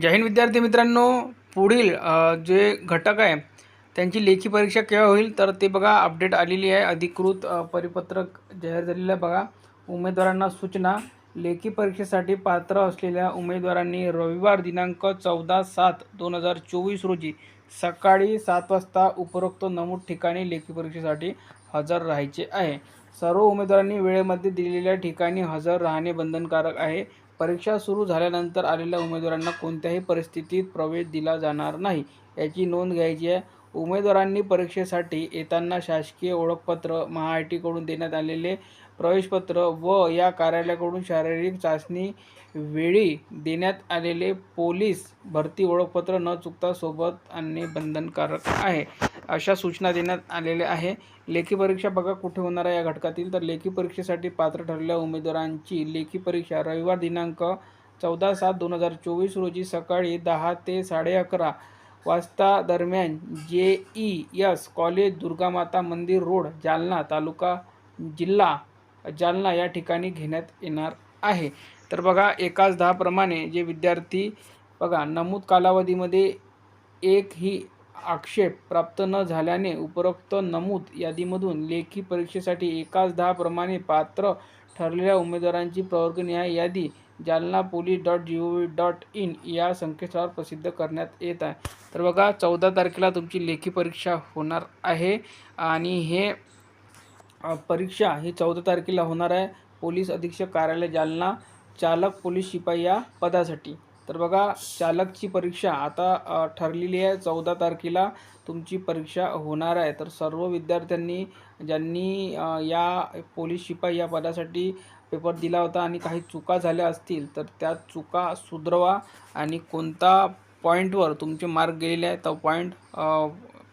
जय हिंद विद्यार्थी मित्रांनो. पुढील जे घटक आहे त्यांची लेखी परीक्षा केव्हा होईल तर ते बघा. अपडेट आलेली आहे. अधिकृत परिपत्रक जाहीर झालेलं आहे बघा. उमेदवारांना सूचना. लेखी परीक्षेसाठी पात्र असलेल्या उमेदवारांनी रविवार दिनांक चौदा सात दोन हजार चोवीस रोजी सकाळी सात वाजता उपरोक्त नमूद ठिकाणी लेखी परीक्षेसाठी हजर राहायचे आहे. सर्व उमेदवारांनी वेळेमध्ये दिलेल्या ठिकाणी हजर राहणे बंधनकारक आहे. परीक्षा सुरू झाल्यानंतर आलेल्या उमेदवारांना कोणत्याही परिस्थितीत प्रवेश दिला जाणार नाही. याची नोंद घ्यायची आहे. उमेदवारांनी परीक्षेसाठी येताना शासकीय ओळखपत्र महा आय टीकडून देण्यात आलेले प्रवेशपत्र व या कार्यालयाकडून शारीरिक चाचणी वेळी देण्यात आलेले पोलीस भरती ओळखपत्र न चुकता सोबत आणणे बंधनकारक आहे. अशा सूचना देण्यात आलेल्या आहे लेखी परीक्षा बघा कुठे होणार आहे या घटकातील. तर लेखी परीक्षेसाठी पात्र ठरलेल्या उमेदवारांची लेखी परीक्षा रविवार दिनांक चौदा सात दोन हजार चोवीस रोजी सकाळी दहा ते साडे अकरा वाजता दरम्यान जे ई एस कॉलेज दुर्गामाता मंदिर रोड जालना तालुका जिल्हा जालना या ठिकाणी घेण्यात येणार आहे. तर बघा एकाच दहाप्रमाणे जे विद्यार्थी बघा नमूद कालावधीमध्ये एक ही आक्षेप प्राप्त न झाल्याने उपरोक्त नमूद यादीमधून लेखी परीक्षेसाठी एकाच दहाप्रमाणे पात्र ठरलेल्या उमेदवारांची प्रवर्गनिहाय यादी Jalna police dot G O V dot in या संकेतस्थळावर प्रसिद्ध करण्यात येत आहे. तर बघा चौदा तारखेला तुमची लेखी परीक्षा होणार आहे आणि हे परीक्षा ही चौदा तारखेला होणार आहे. पोलीस अधीक्षक कार्यालय जालना चालक पोलीस शिपाई या पदासाठी. तर बघा चालकची परीक्षा आता ठरलेली आहे. चौदा तारखेला तुमची परीक्षा होणार आहे. तर सर्व विद्यार्थ्यांनी ज्यांनी या पोलीस शिपाई या पदासाठी पेपर दिला होता आणि काही चुका झाल्या असतील तर त्या चुका सुधरवा आणि कोणता पॉईंटवर तुमचे मार्क गेलेले आहे तो पॉईंट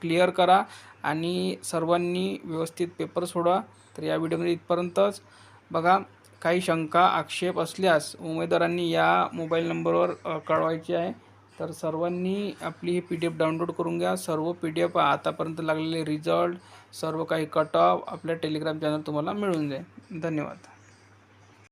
क्लिअर करा आणि सर्वांनी व्यवस्थित पेपर सोडवा. तर या व्हिडिओमध्ये इथपर्यंतच बघा. काही शंका आक्षेप असल्यास उमेदवारांनी या मोबाईल नंबरवर कळवायची कळवायचे आहे. तर सर्वांनी आपली ही पी डी एफ डाउनलोड करून घ्या. सर्व पी डी एफ आतापर्यंत लागलेले रिझल्ट सर्व काही कट ऑफ आपल्या टेलिग्राम चॅनल तुम्हाला मिळून जाईल. धन्यवाद.